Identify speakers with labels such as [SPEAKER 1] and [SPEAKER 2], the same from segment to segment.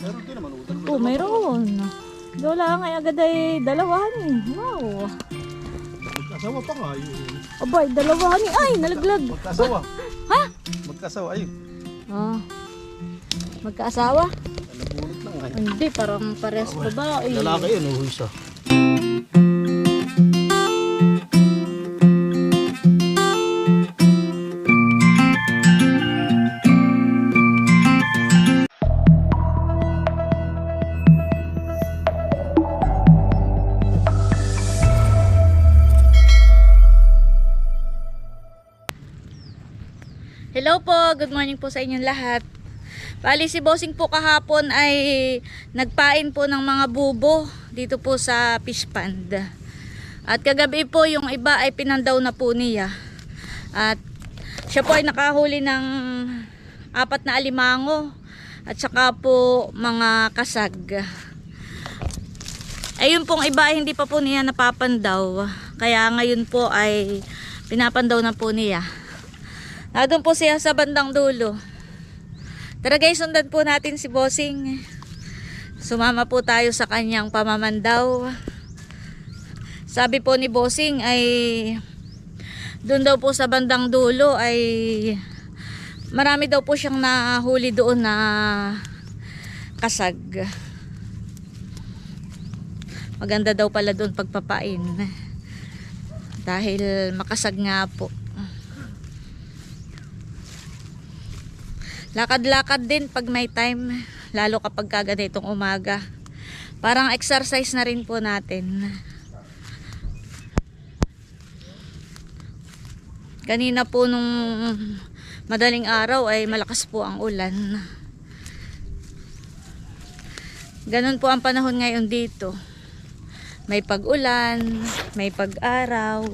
[SPEAKER 1] Meron din naman utang.
[SPEAKER 2] Oh, mayroon. Wala nga agad ay dalawahan eh. Wow.
[SPEAKER 1] Magkasawa pa nga yun.
[SPEAKER 2] Abay, dalawahan eh. Ay, nalaglag.
[SPEAKER 1] Magkasawa. Ha? Magkasawa ayun.
[SPEAKER 2] Ah. Magkaasawa?
[SPEAKER 1] Nabulot lang ngayon.
[SPEAKER 2] Hindi, parang parehas babae.
[SPEAKER 1] Lalaki yun, oh,
[SPEAKER 2] good morning po sa inyong lahat. Bali si Bossing po kahapon ay nagpain po ng mga bubo dito po sa fish pond. At kagabi po yung iba ay pinandaw na po niya. At siya po ay nakahuli ng apat na alimango at saka po mga kasag. Ayun pong iba hindi pa po niya napapandaw. Kaya ngayon po ay pinapandaw na po niya. Nandun po siya sa bandang dulo. Tara guys, sundan po natin si Bossing. Sumama po tayo sa kanyang pamamandaw. Sabi po ni Bossing ay doon daw po sa bandang dulo ay marami daw po siyang nahuli doon na kasag. Maganda daw pala doon pagpapain. Dahil makasag nga po. Lakad-lakad din pag may time, lalo kapag kaganitong umaga. Parang exercise na rin po natin. Kanina po nung madaling araw ay malakas po ang ulan. Ganon po ang panahon ngayon dito. May pag-ulan, may pag-araw.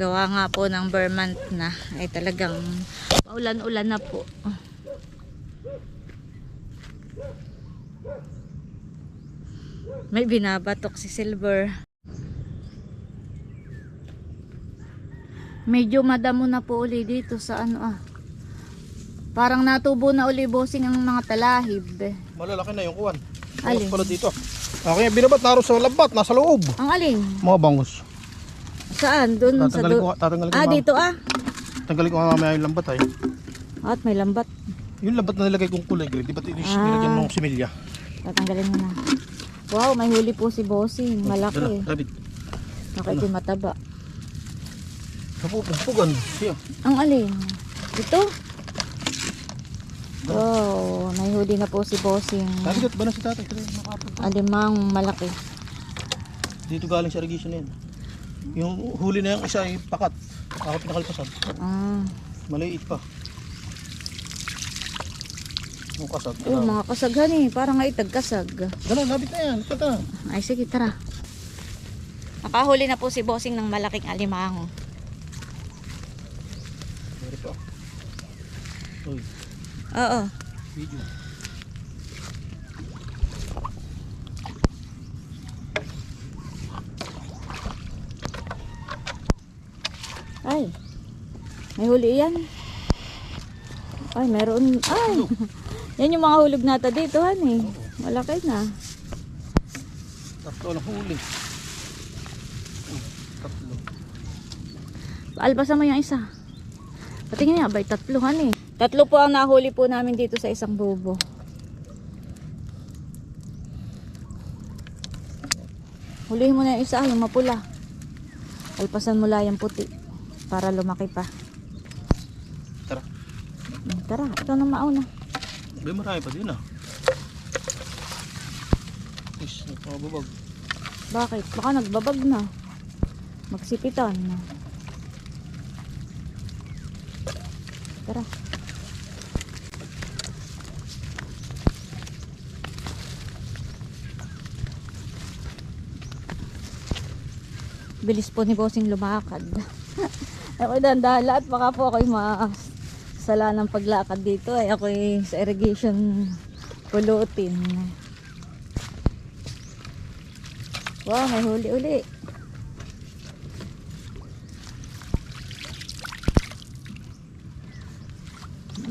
[SPEAKER 2] Gawa nga po ng Vermont na ay talagang paulan-ulan na po. May binabatok si Silver. Medyo madamo na po uli dito sa ano ah. Parang natubo na uli bossing ang mga talahib.
[SPEAKER 1] Malalaki na yung kuwan.
[SPEAKER 2] Alin?
[SPEAKER 1] Pala dito. Okay, binabat naro sa labat, nasa loob.
[SPEAKER 2] Ang alin?
[SPEAKER 1] Mga bangus.
[SPEAKER 2] Saan? Doon sa
[SPEAKER 1] Tatanggalin
[SPEAKER 2] do-
[SPEAKER 1] ko, tatanggalin ko.
[SPEAKER 2] Ah, dito ah.
[SPEAKER 1] Tatanggalin ko nga mamaya yung lambat ay.
[SPEAKER 2] At may lambat.
[SPEAKER 1] Yung lambat na nilagay kong kulay green, di ba tinis
[SPEAKER 2] Ah.
[SPEAKER 1] nilagyan ng similya?
[SPEAKER 2] Tatanggalin mo na. Wow, may huli po si Bossing. Malaki.
[SPEAKER 1] David.
[SPEAKER 2] Nakaitim mataba.
[SPEAKER 1] Napupugpugan. Siya.
[SPEAKER 2] Ang alin? Ito? Wow, may huli na po si Bossing.
[SPEAKER 1] David, ba na si tatay? Tara, makapag.
[SPEAKER 2] Alimang malaki.
[SPEAKER 1] Dito galing sa irrigation na yun. Yung huli na yung isa ay pakat. Ako pinakalpasan.
[SPEAKER 2] Ah,
[SPEAKER 1] Maliit pa. Yung kasag.
[SPEAKER 2] oh, mga kasaghan eh. Parang nga itagkasag.
[SPEAKER 1] Ganun, labit na yan. Ito, ito.
[SPEAKER 2] Ay, sige, tara. Nakahuli na po si Bossing ng malaking alimango.
[SPEAKER 1] Meron pa. Uy,
[SPEAKER 2] Oo.
[SPEAKER 1] video.
[SPEAKER 2] Ay. May huli yan. Ay, meron. Ay. Yan yung mga hulog nata dito, han eh. Malaki na.
[SPEAKER 1] Tatlo lang huli. Tatlo.
[SPEAKER 2] Alpasan mo yung isa. Patingin niya, abay, tatlo han eh. Tatlo po ang nahuli po namin dito sa isang bubo. Hulihin mo na yung isa, yung mapula. Alpasan mo lang yung puti para lumaki pa.
[SPEAKER 1] Tara.
[SPEAKER 2] Tara, ito na mauna.
[SPEAKER 1] May marami pa din ah. Is, nagpapababag.
[SPEAKER 2] Bakit? Baka nagbabag na. Magsipitan na. Tara. Bilis po ni Bossing lumakad. Ako dandala at baka po ako'y masala ng paglakad dito ay ako'y sa irrigation pulutin. Wow, may huli uli.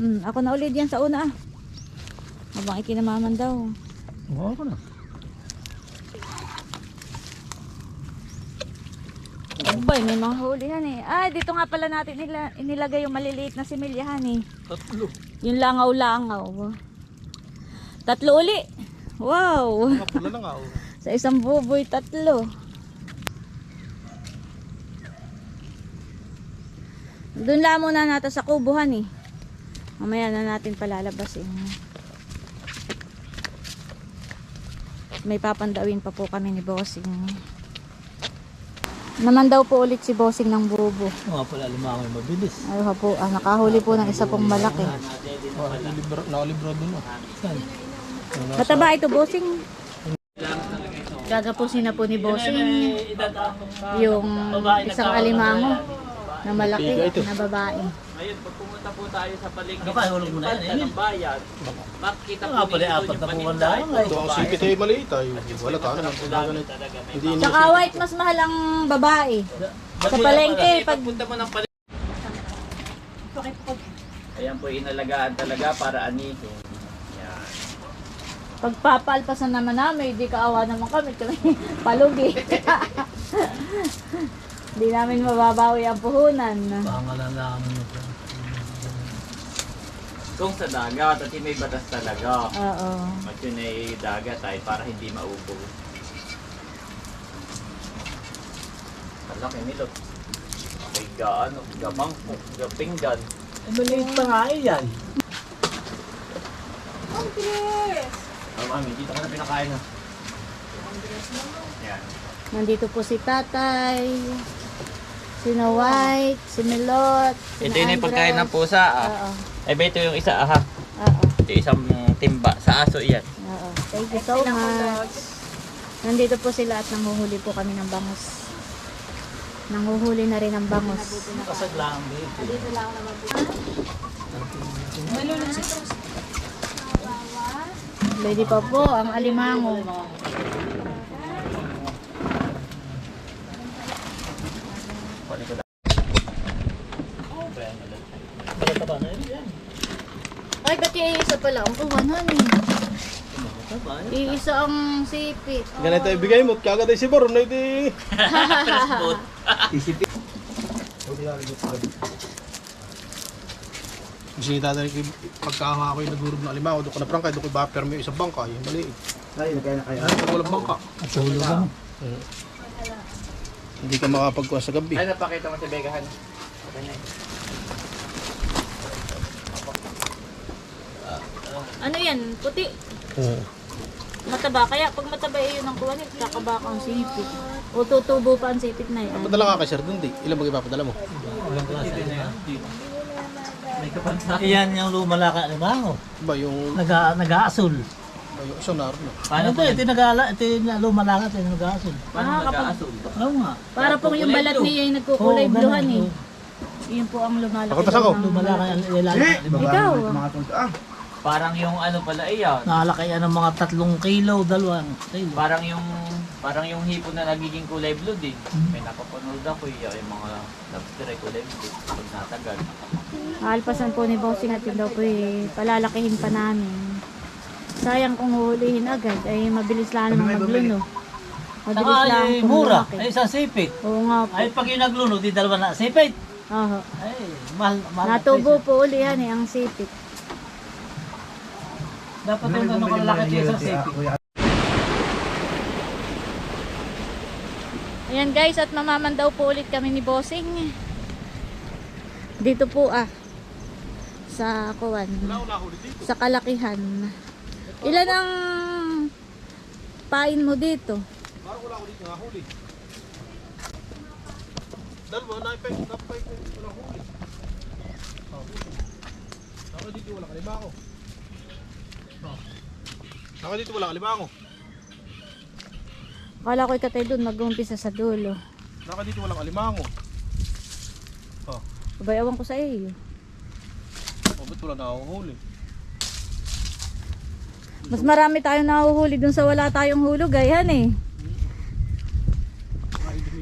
[SPEAKER 2] Mm, ako na ulit yan sa una ah. Habang ikinamaman daw.
[SPEAKER 1] Oo ko na.
[SPEAKER 2] Abay, may mga hulihan eh. Ah, dito nga pala natin nila, inilagay yung maliliit na similyahan eh.
[SPEAKER 1] Tatlo.
[SPEAKER 2] Yung langaw-langaw. Tatlo uli. Wow!
[SPEAKER 1] Pula lang ah. oh.
[SPEAKER 2] Sa isang buboy, tatlo. Doon lang muna natin sa kubuhan eh. Mamaya na natin palalabasin. May papandawin pa po kami ni Bossing. Naman daw po ulit si Bossing ng bubo.
[SPEAKER 1] Mga pala lumangoy mabilis.
[SPEAKER 2] Ay po, ah, nakahuli po ng isa pong malaki.
[SPEAKER 1] Oh, nalibra, nakalibra doon ah. Saan?
[SPEAKER 2] Mataba ito, Bossing. Gagapusin na po ni Bossing yung isang alimango na malaki na babae.
[SPEAKER 3] Ngayon, pag pumunta po tayo sa paligid
[SPEAKER 4] Ano pa, hulog mo na yan, eh.
[SPEAKER 3] ng bayan, makikita
[SPEAKER 4] Nga
[SPEAKER 3] po dito
[SPEAKER 4] apat
[SPEAKER 3] yung
[SPEAKER 4] na
[SPEAKER 3] paninda.
[SPEAKER 4] puwan lang,
[SPEAKER 3] Ito,
[SPEAKER 1] ang sipit ay maliit ay. Wala ka na. Hindi niya
[SPEAKER 2] Tsaka white, mas mahal ang babae. Sa palengke, pag...
[SPEAKER 3] Pagpunta mo ng paligid. Ayan po, inalagaan talaga para anihin. Yan.
[SPEAKER 2] Pagpapalpasan naman namin, di kaawa naman kami. Kami palugi. Di namin mababawi ang puhunan.
[SPEAKER 4] Pangalan namin yun.
[SPEAKER 3] Kung sa dagat, at may batas talaga.
[SPEAKER 2] Oo.
[SPEAKER 3] At yun ay dagat ay para hindi maupo. Malaki nilot. May gaano, gamangko, gapinggan.
[SPEAKER 4] Eh, maliit pa nga eh, yan.
[SPEAKER 3] Oh, mami, dito ka na pinakain na. Yan.
[SPEAKER 2] Nandito po si tatay, si na White, si Milot, si
[SPEAKER 3] Ito yun yung pagkain ng pusa ah.
[SPEAKER 2] Oo.
[SPEAKER 3] Eh, ba ito yung isa ah ha?
[SPEAKER 2] Oo.
[SPEAKER 3] Ito yung isang timba. Sa aso yan.
[SPEAKER 2] Oo. Thank you so much. Nandito po sila at nanguhuli po kami ng bangus. Nanguhuli na rin ng bangus.
[SPEAKER 4] Kasag lang dito.
[SPEAKER 2] Dito lang ako naman po. Ready pa po ang alimango.
[SPEAKER 4] Malataba na yun, yan.
[SPEAKER 2] Ay, ba't yung isa pala? Ang kuhanan eh. Iisa ang sipit.
[SPEAKER 1] Ganito ibigay mo. Kagad ay si Baron na iti.
[SPEAKER 4] Isipin.
[SPEAKER 1] Kasi tatay ko pagkahanga ko yung nagurog na alimango. Doon ko na prangkay. Doon ko buffer mo yung isang bangka. Yung maliit.
[SPEAKER 4] Ay, nagkaya na kayo.
[SPEAKER 1] Ay, walang bangka.
[SPEAKER 4] At hulog mo.
[SPEAKER 1] Hindi ka makapagkuha sa gabi.
[SPEAKER 3] Ay, napakita mo si Begahan.
[SPEAKER 2] Ano yan? Puti.
[SPEAKER 1] Oo.
[SPEAKER 2] Mataba. Kaya pag mataba eh, yun ang kuha nito. Kakaba ang sipit. O tutubo pa ang sipit na yan.
[SPEAKER 1] Padala ka kay Sir Dundi. Ilan ba ipapadala mo?
[SPEAKER 4] Na yan. May kapansa. Iyan yung lumalaka ni Mango.
[SPEAKER 1] Ba yung,
[SPEAKER 4] Naga, nag-aasul.
[SPEAKER 1] Yung sonar no?
[SPEAKER 4] Ano ito? Ito nagala, ito yung lumalaka, ito yung nag-aasul.
[SPEAKER 3] Paano
[SPEAKER 2] Ah, kapag-?
[SPEAKER 4] Oo nga.
[SPEAKER 2] Para pong yung balat niya yung nagkukulay
[SPEAKER 4] Oo,
[SPEAKER 2] bluhan
[SPEAKER 4] ganun.
[SPEAKER 2] eh. Yun po ang lumalaki.
[SPEAKER 1] Ako, tas ako.
[SPEAKER 2] ng-
[SPEAKER 4] Lumalaka yung ilalaki.
[SPEAKER 2] Ikaw.
[SPEAKER 3] Parang yung ano pala iyan.
[SPEAKER 4] Nakalaki yan ng mga tatlong kilo, dalawang kilo.
[SPEAKER 3] Parang yung parang yung hipon na nagiging kulay blue din. May napapanood ako yung, yung mga lobster ay kulay blue pag natagal.
[SPEAKER 2] Alpasan po ni Bossing at yun daw po eh, palalakihin pa namin. Sayang kung huhulihin agad ay mabilis lang naman magluno. Mabilis
[SPEAKER 4] Saka
[SPEAKER 2] lang
[SPEAKER 4] ay
[SPEAKER 2] kung
[SPEAKER 4] mura.
[SPEAKER 2] lumaki.
[SPEAKER 4] Ay sa sipit.
[SPEAKER 2] Oo nga po.
[SPEAKER 4] Ay pag yung nagluno, di dalawa na sipit.
[SPEAKER 2] Oo.
[SPEAKER 4] Ay, mahal, mahal. na
[SPEAKER 2] Natubo
[SPEAKER 4] presyo.
[SPEAKER 2] po uli yan eh, ang sipit.
[SPEAKER 4] Dapat yung ganun kalalaki siya sa sipit.
[SPEAKER 2] Ayan guys, at mamaman daw po ulit kami ni Bossing. Dito po ah. Sa kuwan. Sa kalakihan. Ilan ang pain mo dito?
[SPEAKER 1] Parang wala ako dito nga huli. Dalawa, naipay, napay, walang huli. Naka dito walang alimango. Oh. Naka dito walang alimango.
[SPEAKER 2] Akala ko ikatay doon, mag-umpisa sa dulo.
[SPEAKER 1] Naka dito walang alimango. Oh,
[SPEAKER 2] Abay, awan ko sa iyo.
[SPEAKER 1] oh ba't wala nahuhuli?
[SPEAKER 2] Mas marami tayong nahuhuli dun sa wala tayong hulog, ayan eh.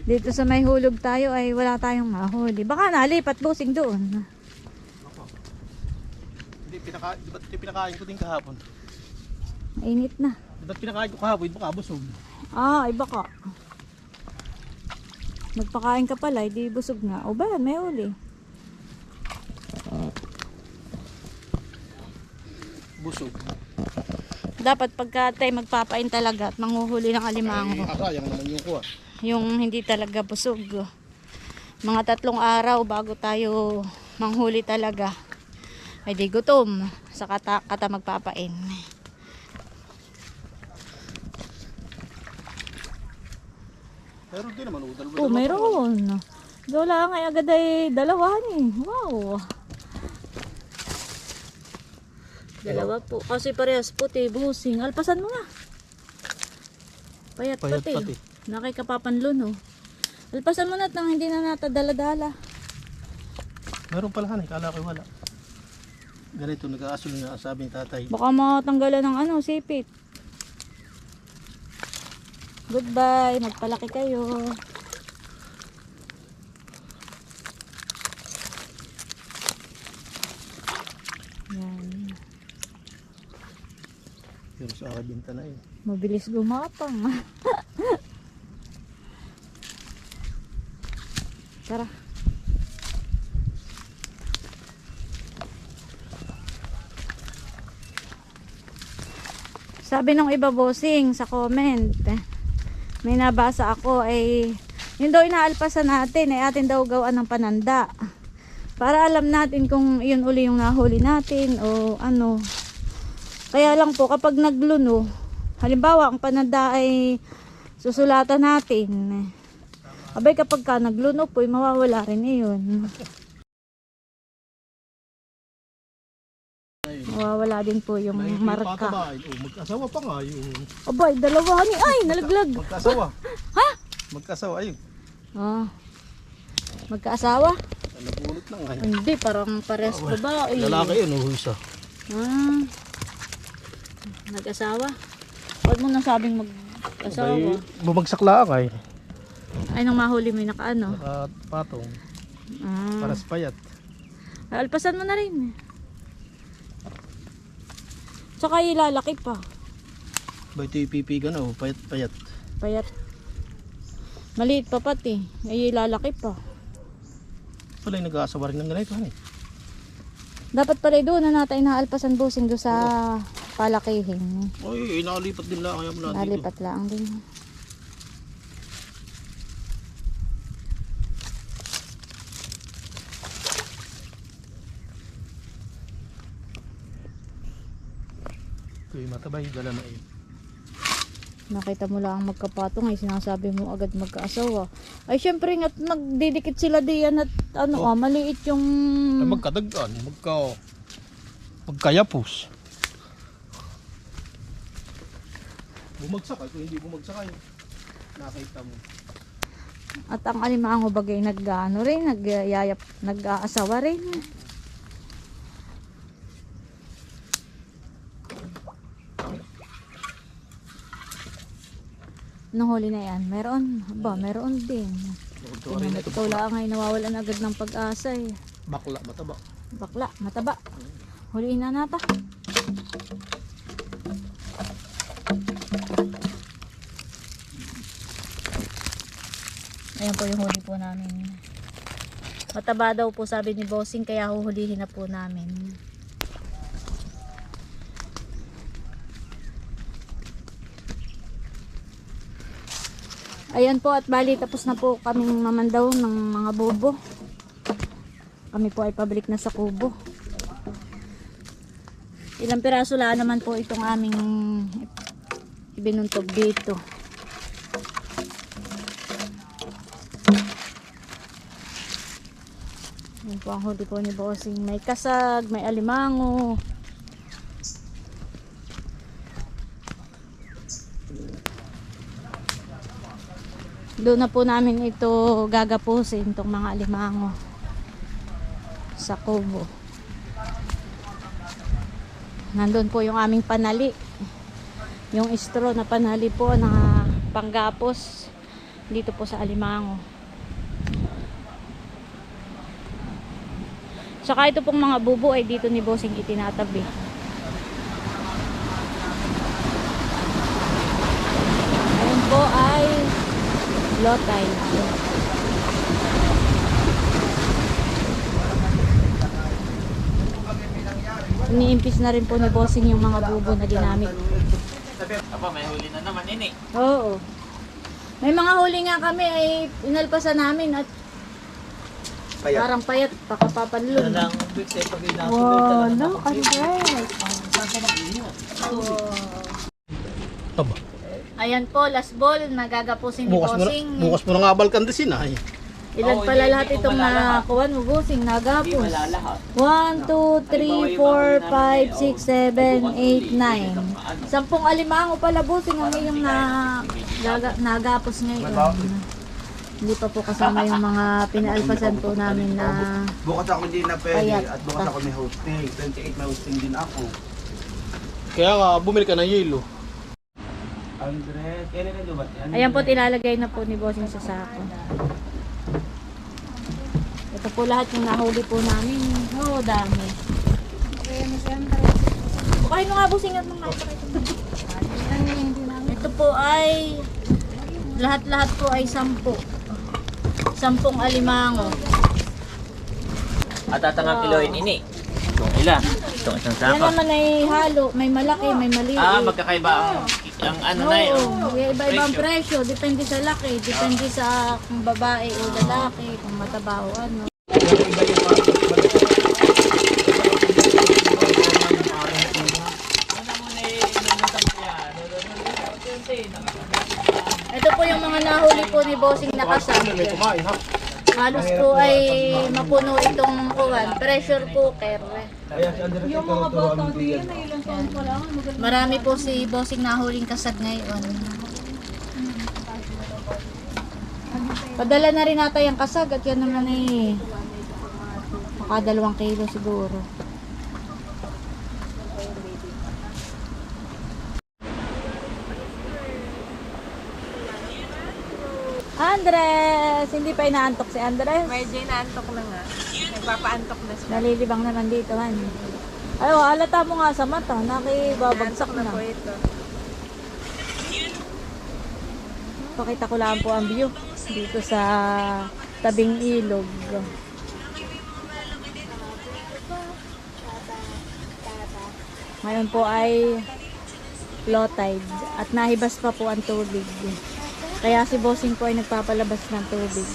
[SPEAKER 2] Dito sa may hulog tayo ay wala tayong mahuli. Baka nalipat busing doon.
[SPEAKER 1] Hindi, pinaka, di ba't ito pinakain ko din kahapon?
[SPEAKER 2] Mainit na.
[SPEAKER 1] Di ba't pinakain ko kahapon? Baka busog.
[SPEAKER 2] Ah, iba ka. Magpakain ka pala, hindi busog nga. O ba, may uli.
[SPEAKER 1] Busog.
[SPEAKER 2] Dapat pagka tayo magpapain talaga at manghuhuli ng alimango.
[SPEAKER 1] Ay, asayang naman yung kuha.
[SPEAKER 2] Yung hindi talaga busog. Mga tatlong araw bago tayo manghuli talaga. Ay di gutom. Sa kata, kata magpapain.
[SPEAKER 1] Meron din naman, udal
[SPEAKER 2] Oh, mayroon. Wala nga agad ay dalawa ni. Wow. Dalawa po. Kasi parehas puti, busing. Alpasan mo nga. Payat,
[SPEAKER 1] Payat
[SPEAKER 2] pati.
[SPEAKER 1] pati.
[SPEAKER 2] Nakikapapanlon oh. Alpasan mo na at nang hindi na nata dala-dala.
[SPEAKER 1] Meron pala hanay, kala ko wala. Ganito, nag-aasul nga sabi ni tatay.
[SPEAKER 2] Baka matanggalan ng ano, sipit. Goodbye. Magpalaki kayo. Yan.
[SPEAKER 1] Pero sa akin binta na eh.
[SPEAKER 2] Mabilis gumapang. Tara. Sabi ng iba bossing sa comment, may nabasa ako ay yun daw inaalpasan natin ay atin daw gawaan ng pananda. Para alam natin kung yun uli yung nahuli natin o ano. Kaya lang po kapag nagluno, halimbawa ang pananda ay susulatan natin. Abay kapag ka nagluno po, ay mawawala rin iyon. Mawawala din po yung marka.
[SPEAKER 1] Oh, magkasawa pa nga yung
[SPEAKER 2] Abay, dalawa ni. Ay, nalaglag.
[SPEAKER 1] magkasawa. ha? Magkasawa, ayun.
[SPEAKER 2] Ah. Magkaasawa?
[SPEAKER 1] Nabunot lang ay.
[SPEAKER 2] Hindi, parang pares babae.
[SPEAKER 1] Lalaki yun, oh, isa.
[SPEAKER 2] Ah. Nag-asawa? Huwag mo nasabing mag-asawa.
[SPEAKER 1] Ay, bumagsak lang ay.
[SPEAKER 2] Ay, nang mahuli may nakaano.
[SPEAKER 1] Nakapatong.
[SPEAKER 2] Ah.
[SPEAKER 1] Paras payat.
[SPEAKER 2] Ay, alpasan mo na rin. Tsaka ilalaki pa.
[SPEAKER 1] Ba ito ipipigan, oh, payat-payat.
[SPEAKER 2] Payat. Maliit pa pati. Ay, ilalaki pa.
[SPEAKER 1] Pala yung nag-aasawa rin ng ganito, hanay.
[SPEAKER 2] Dapat pala doon na natin inaalpasan busing doon sa palakihin.
[SPEAKER 1] Ay, inalipat din lang kaya mula dito.
[SPEAKER 2] Nalipat lang din.
[SPEAKER 1] Ito yung matabay, dala na eh.
[SPEAKER 2] Nakita mo lang magkapatong ay sinasabi mo agad magkaasawa. Ay syempre nga magdidikit sila diyan at ano ah, maliit yung
[SPEAKER 1] Ay, magkadagan, magka... Magkayapos. Bumagsak ay, kung hindi bumagsak ay, nakita mo.
[SPEAKER 2] at ang alimango bagay naggaano rin, nagyayap, nag-aasawa rin. Nung huli na yan, meron. Ba, meron din. Tingnan
[SPEAKER 1] ito,
[SPEAKER 2] lang ay nawawalan agad ng pag-asa eh.
[SPEAKER 1] bakla, mataba.
[SPEAKER 2] Bakla, mataba. Huliin na nata. Ayan po yung huli po namin. Mataba daw po sabi ni Bossing kaya huhulihin na po namin. Ayan po at bali tapos na po kaming mamandaw ng mga bobo. Kami po ay pabalik na sa kubo. Ilang piraso lang naman po itong aming ibinuntog dito. Yan po ang huli po ni Bossing. May kasag, may alimango. Doon na po namin ito gagapusin itong mga alimango sa kubo. Nandun po yung aming panali. Yung straw na panali po na panggapos dito po sa alimango. Saka ito pong mga bubo ay dito ni Bossing itinatabi. Ayun po ay tide. Iniimpis na rin po ni Bossing yung mga bubo na ginamit.
[SPEAKER 3] Aba, may huli na naman, ini.
[SPEAKER 2] Oo. May mga huli nga kami ay inalpasan namin at
[SPEAKER 1] Payat.
[SPEAKER 2] parang payat, pakapapanlun.
[SPEAKER 4] Walang fix eh pag inasubay
[SPEAKER 2] Wow,
[SPEAKER 4] talaga.
[SPEAKER 2] no, Andres.
[SPEAKER 1] Aba.
[SPEAKER 2] Ayan po, last ball, nagagapusin ni
[SPEAKER 1] Bukas mo na,
[SPEAKER 2] Bossing.
[SPEAKER 1] bukas mo na nga balkandesin ay.
[SPEAKER 2] Ilan
[SPEAKER 3] Oo,
[SPEAKER 2] pala
[SPEAKER 3] hindi-
[SPEAKER 2] lahat
[SPEAKER 3] hindi ko
[SPEAKER 2] itong
[SPEAKER 3] malalahat.
[SPEAKER 2] nakakuha mo, Bossing,
[SPEAKER 3] Hindi
[SPEAKER 2] nagapos.
[SPEAKER 3] malalahat.
[SPEAKER 2] 1, 2, 3, 4, 5, 6, 7, 8, 9. Sampung alimango pala, Bossing, ang iyong na, gaga, nagapos ngayon. Hindi pa po kasama yung mga pinaalpasan po namin na
[SPEAKER 5] Bukas ako hindi na pwede at bukas ako may hosting. 28 may hosting din ako.
[SPEAKER 1] Kaya nga, bumili ka ng yelo.
[SPEAKER 5] Andres, kailan na lubat?
[SPEAKER 2] Ayan po, tilalagay na po ni Bossing sa sako. Ito po lahat yung nahuli po namin. Oo, oh, dami. Okay mo nga, Bossing. At mga Ito po ay lahat-lahat po ay sampu. Sampung alimango.
[SPEAKER 3] At tatang kiloin, ini. Itong ila. Itong isang
[SPEAKER 2] Yan
[SPEAKER 3] sako.
[SPEAKER 2] naman ay halo. May malaki, may maliit.
[SPEAKER 3] Ah, magkakaiba ang, ang ano na yun.
[SPEAKER 2] Oo, iba-ibang presyo. Depende sa laki. Depende sa kung babae o lalaki. Kung mataba o ano. Bossing na kasal.
[SPEAKER 1] May kumain ha.
[SPEAKER 2] Halos po ay mapuno itong kuwan. Pressure cooker.
[SPEAKER 5] Yung mga bata din.
[SPEAKER 2] Marami po si Bossing nahuling kasad ngayon. Padala na rin nata yung kasag at yan naman ay makadalawang kilo siguro. Andres! Hindi pa inaantok si Andres.
[SPEAKER 6] Medyo inaantok na nga. Nagpapaantok na siya.
[SPEAKER 2] Nalilibang naman dito, han. Ay, oh, halata mo nga sa mata. Nakibabagsak
[SPEAKER 6] na
[SPEAKER 2] na.
[SPEAKER 6] po ito.
[SPEAKER 2] Pakita ko lang po ang view dito sa tabing ilog. Ngayon po ay low tide at nahibas pa po ang tubig. Kaya si Bossing po ay nagpapalabas ng tubig.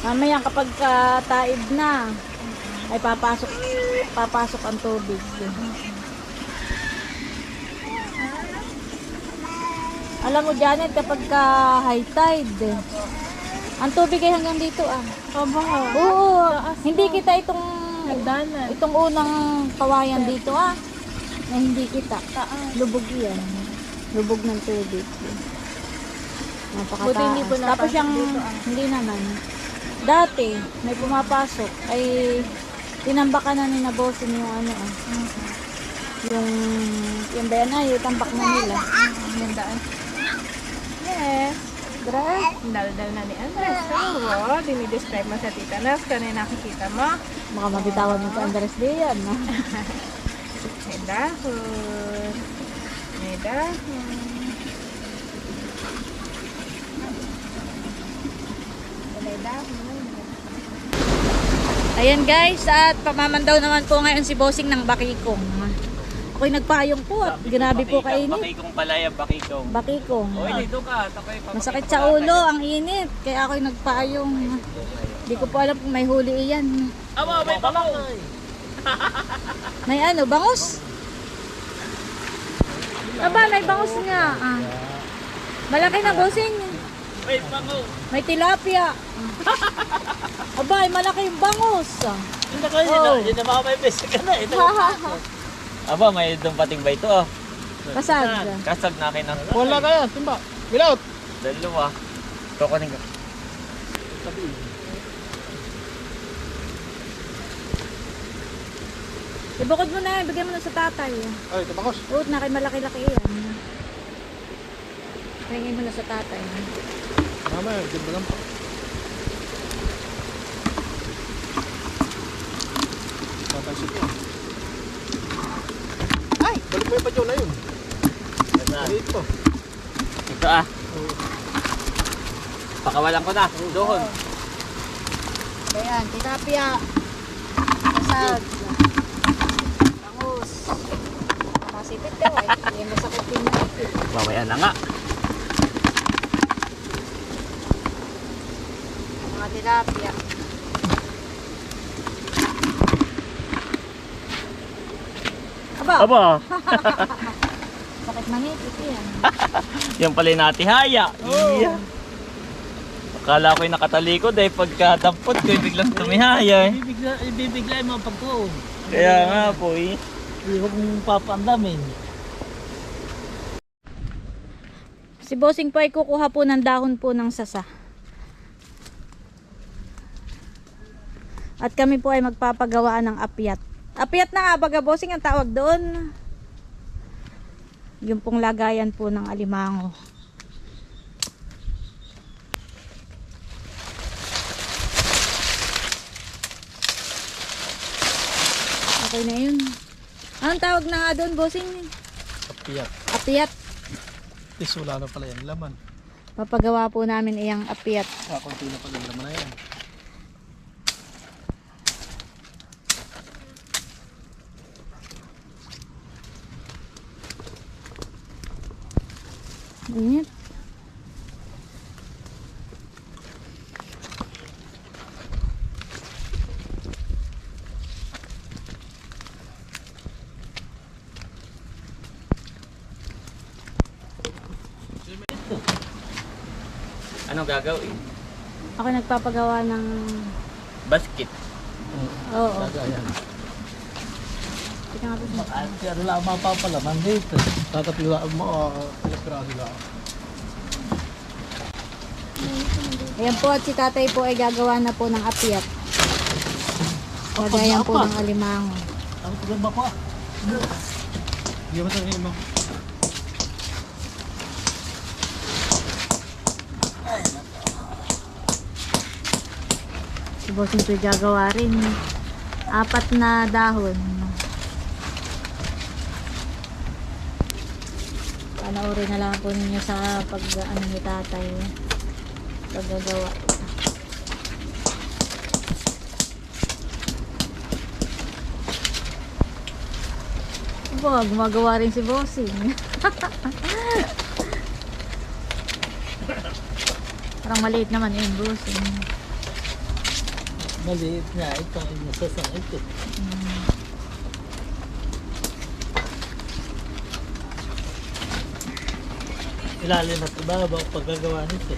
[SPEAKER 2] Mamaya kapag ka taib na ay papasok papasok ang tubig. Alam mo Janet, kapag ka high tide, ang tubig ay hanggang dito ah.
[SPEAKER 6] Aba,
[SPEAKER 2] Oo, hindi kita itong
[SPEAKER 6] nagdanan.
[SPEAKER 2] itong unang kawayan dito ah. Na hindi kita. Lubog yan. Lubog ng tubig. Napakataas.
[SPEAKER 6] Buti hindi po
[SPEAKER 2] Tapos yung,
[SPEAKER 6] ah.
[SPEAKER 2] hindi naman. Dati, may pumapasok, ay tinambakan na ni na bossing yung ano ah. Yung, yung ba yan ay, tambak na nila.
[SPEAKER 6] Yung daan.
[SPEAKER 2] Yes. Dress.
[SPEAKER 6] Daldal na ni Andres. Oo, dinidescribe mo sa tita Nas. Kano yung nakikita mo?
[SPEAKER 2] Baka mabitawan mo si Andres Dian. No?
[SPEAKER 6] May dahon. May dahon. May dahon.
[SPEAKER 2] Ayan guys, at pamamandaw naman po ngayon si Bossing ng Bakikong. Ako'y nagpayong po at grabe po kainit.
[SPEAKER 3] Bakikong palaya, bakikong.
[SPEAKER 2] Bakikong.
[SPEAKER 3] Oy, dito ka.
[SPEAKER 2] Masakit sa ulo, ang init. Kaya ako'y nagpayong. Hindi ko po alam kung may huli iyan.
[SPEAKER 3] Aba, may bango.
[SPEAKER 2] May ano, bangus? Aba, may bangus nga. Ah. Malaki na, Bossing.
[SPEAKER 3] May bango.
[SPEAKER 2] May tilapia. Aba, ay malaki yung bangus.
[SPEAKER 3] Hindi ka,
[SPEAKER 2] Oh.
[SPEAKER 3] yun na mga may ka na. Ito. Aba, may dumpating ba ito? Oh.
[SPEAKER 2] Kasag.
[SPEAKER 3] Kasag na akin ng
[SPEAKER 1] Wala ka yan, timba. Without.
[SPEAKER 3] dalawa. Kukunin ko.
[SPEAKER 2] Ibukod mo na, bigyan mo na sa tatay.
[SPEAKER 1] Ay, tabangos.
[SPEAKER 2] Oo, na kay malaki-laki yan. Tingin mo na sa tatay.
[SPEAKER 1] Mamaya, ganda lang pa. Patay siya. Ay! Balik mo yung padyo na yun. Maliit po.
[SPEAKER 3] Ito ah. Pakawalan ko na. Dohon.
[SPEAKER 2] Ayan, tilapia. Kasag. Tangus. Masipit daw eh. Hindi masakit din na.
[SPEAKER 3] Mamaya na nga.
[SPEAKER 2] Tilapia. Aba,
[SPEAKER 3] Aba,
[SPEAKER 2] sakit manipit yan.
[SPEAKER 3] yan pala yung natihaya. Iya. Akala ko'y nakatalikod eh. Pagkadampot ko'y biglang tumihaya eh.
[SPEAKER 4] Ibibigla, ibibigla mo pag ko.
[SPEAKER 3] Kaya nga po eh.
[SPEAKER 4] Hindi ko kung papandamin.
[SPEAKER 2] Si Bossing po ay kukuha po ng dahon po ng sasa. At kami po ay magpapagawa ng apyat. Apyat na nga baga Bossing ang tawag doon. Yung pong lagayan po ng alimango. Okay na yun. Anong tawag na nga doon, Bossing? Apyat.
[SPEAKER 1] Wala na pala yan. Laman.
[SPEAKER 2] Papagawa po namin iyang apyat.
[SPEAKER 1] Ah, konti na pala yung laman na yan.
[SPEAKER 2] Init.
[SPEAKER 3] Anong gagawin?
[SPEAKER 2] Ako nagpapagawa ng...
[SPEAKER 3] Basket.
[SPEAKER 2] Oo.
[SPEAKER 4] Ayan.
[SPEAKER 2] Tika nga po.
[SPEAKER 4] Pero lang mapapalaman dito.
[SPEAKER 1] Tatapila mo, uh, piraso lang.
[SPEAKER 2] Ayan po at si tatay po ay gagawa na po ng apyat. Lagayan po ng alimango.
[SPEAKER 4] Ang tugan ba ko?
[SPEAKER 1] Hindi mo sabihin mo.
[SPEAKER 2] Si Bossing po gagawa rin. Apat na dahon. Panoorin na lang po ninyo sa pag ano ni tatay. Paggagawa. Aba, gumagawa rin si Bossing. Parang maliit naman yun, Bossing.
[SPEAKER 4] Maliit nga ito. Ang nasasang ito. Ilalim at ibabaw paggagawa nito.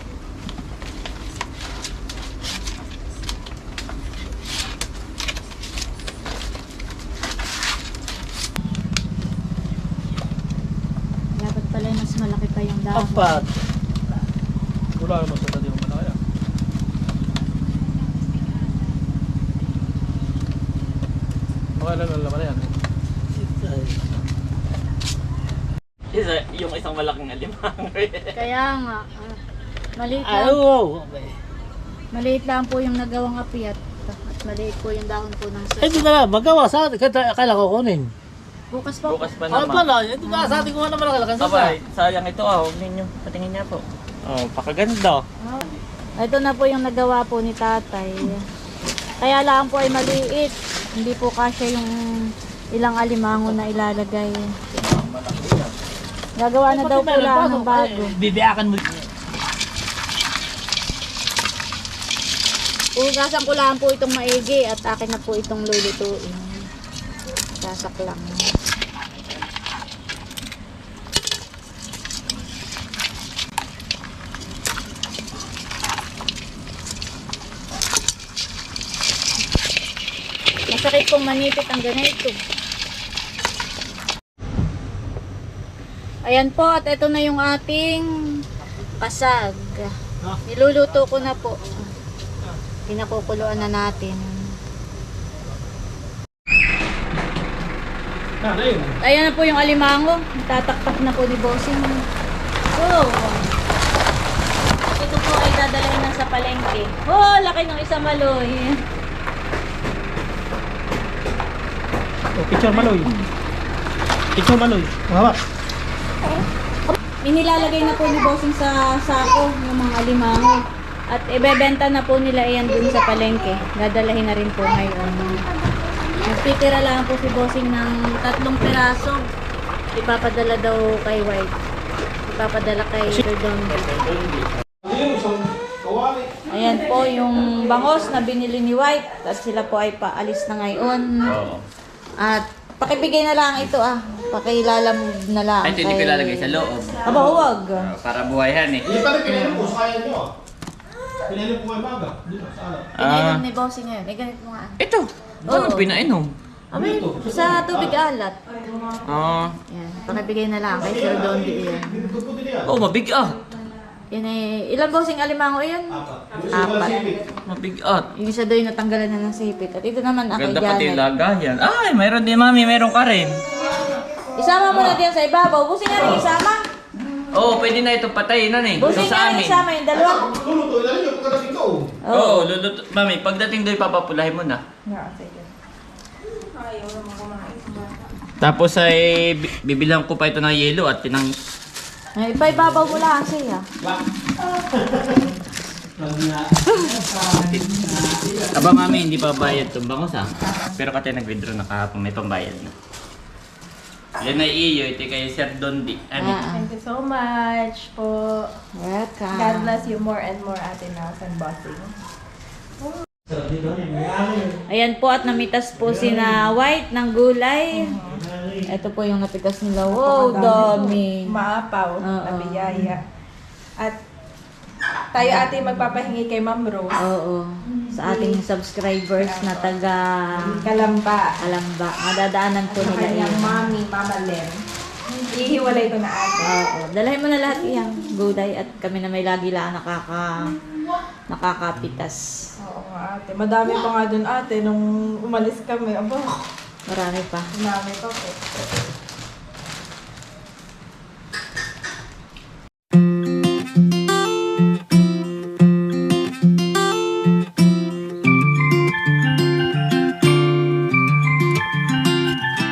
[SPEAKER 2] Dapat pala mas malaki pa yung dahon.
[SPEAKER 4] Apat.
[SPEAKER 1] Wala naman sa dati yung malaki. ah. Okay lang ang laman na yan.
[SPEAKER 4] Ito ay
[SPEAKER 3] Isa, yung isang malaking alimango eh.
[SPEAKER 2] Kaya nga, ah, maliit
[SPEAKER 4] Ay,
[SPEAKER 2] lang,
[SPEAKER 4] abay.
[SPEAKER 2] maliit lang po yung nagawang apiyat. At maliit po yung dahon po ng
[SPEAKER 4] Ay, ito na lang. Magawa sa atin. Kaya kailan ko kunin.
[SPEAKER 2] Bukas pa po.
[SPEAKER 3] Bukas pa
[SPEAKER 4] Ano
[SPEAKER 3] naman.
[SPEAKER 4] pala? Ito na sa atin kung ano malaki sa
[SPEAKER 3] Abay, sayang ito ah. Huwag ninyo. Patingin niya po. Oh, pakaganda.
[SPEAKER 2] Ah, Ito na po yung nagawa po ni tatay. Kaya lang po ay maliit. Hindi po kasya yung ilang alimango na ilalagay. Gagawa na daw po lang ng bago.
[SPEAKER 4] Bibiyakan mo.
[SPEAKER 2] Ugasan ko lang po itong maigi at akin na po itong lulutuin. Sasak lang. Masakit kong manipit ang ganito. Ayan po at ito na yung ating pasag. Niluluto ko na po. Pinakukuluan na natin.
[SPEAKER 1] Ah.
[SPEAKER 2] Ayan na po yung alimango. Tataktak na po ni Bossing. So, ito po ay dadalhin na sa palengke. Oh, laki ng isa maloy.
[SPEAKER 1] Oh, picture maloy. Picture maloy. Mahaba.
[SPEAKER 2] Inilalagay na po ni Bossing sa sako yung mga limango. At ibebenta na po nila yan dun sa palengke. Dadalahin na rin po ngayon. Nagtitira lang po si Bossing ng tatlong piraso. Ipapadala daw kay White. Ipapadala kay
[SPEAKER 1] kawali.
[SPEAKER 2] Ayan po yung bangos na binili ni White. At sila po ay paalis na ngayon. At pakibigay na lang ito ah. Pakilalam na lang.
[SPEAKER 3] Ay, ito hindi ko
[SPEAKER 2] kay-
[SPEAKER 3] ilalagay sa loob.
[SPEAKER 2] Aba, huwag.
[SPEAKER 3] Ah, para buhayan eh.
[SPEAKER 1] Hindi pa rin pinainom ko sa kaya nyo ah. Pinainom ko kay Maga. Dito, sa alam.
[SPEAKER 2] Pinainom
[SPEAKER 3] Ah,
[SPEAKER 2] ni Bossing ngayon. Eh, ganito mo nga.
[SPEAKER 3] ito. Bakit
[SPEAKER 2] Oo.
[SPEAKER 3] pinainom?
[SPEAKER 2] Abay, sa tubig alat.
[SPEAKER 3] Ah,
[SPEAKER 2] Yan, pakibigay na lang kay Sir Don yan.
[SPEAKER 1] Dito din yan.
[SPEAKER 3] oh, mabigat.
[SPEAKER 2] Yan eh, ilang Bossing alimango yun? Apat.
[SPEAKER 3] Mabigat.
[SPEAKER 2] Yung isa doon natanggalan na ng sipit. At ito naman ako
[SPEAKER 3] Ganda pati yung lagayan. Ay, mayroon din mami, mayroon ka rin.
[SPEAKER 2] Isama mo na diyan sa ibabaw. Bossing nga rin isama.
[SPEAKER 3] Oo, oh, pwede na ito patayin na eh.
[SPEAKER 2] Bossing
[SPEAKER 3] Ito
[SPEAKER 2] nga
[SPEAKER 3] sa
[SPEAKER 2] rin
[SPEAKER 3] amin.
[SPEAKER 2] isama yung dalawa.
[SPEAKER 1] Luluto, ilan nyo pagkadating ko.
[SPEAKER 3] Oo, oh, luluto. Mami, pagdating doon, papapulahin mo na.
[SPEAKER 6] Kumain.
[SPEAKER 3] Tapos ay bi- bibilang ko pa ito ng yelo at tinang...
[SPEAKER 2] Ay, ipaibabaw mo lang siya.
[SPEAKER 3] Aba mami, hindi pa bayad itong bangos ha. Pero kasi nag-withdraw na kahapon, may pambayad na. Yan ay iyo, ito kay Sir Dondi. Ano?
[SPEAKER 2] Ah,
[SPEAKER 6] Thank you so much po.
[SPEAKER 2] welcome.
[SPEAKER 6] God bless you more and more, Ate Nels and Bossing.
[SPEAKER 2] Ayan po at namitas po si na white ng gulay. Ito po yung napitas nila. Wow, dami.
[SPEAKER 6] Maapaw
[SPEAKER 2] Oo.
[SPEAKER 6] na biyaya. At tayo ate magpapahingi kay Ma'am Rose.
[SPEAKER 2] Oo. Sa ating subscribers na taga
[SPEAKER 6] Kalamba.
[SPEAKER 2] Alamba. Madadaanan po nila
[SPEAKER 6] kanyang
[SPEAKER 2] yan.
[SPEAKER 6] mami, Mama Lem. Ihiwalay ko na ate.
[SPEAKER 2] Oo. Dalahin mo na lahat iyang gulay at kami na may lagi lang nakaka nakakapitas.
[SPEAKER 6] Oo nga ate. Madami pa nga dun ate nung umalis kami. Aba,
[SPEAKER 2] Marami pa.
[SPEAKER 6] marami pa po.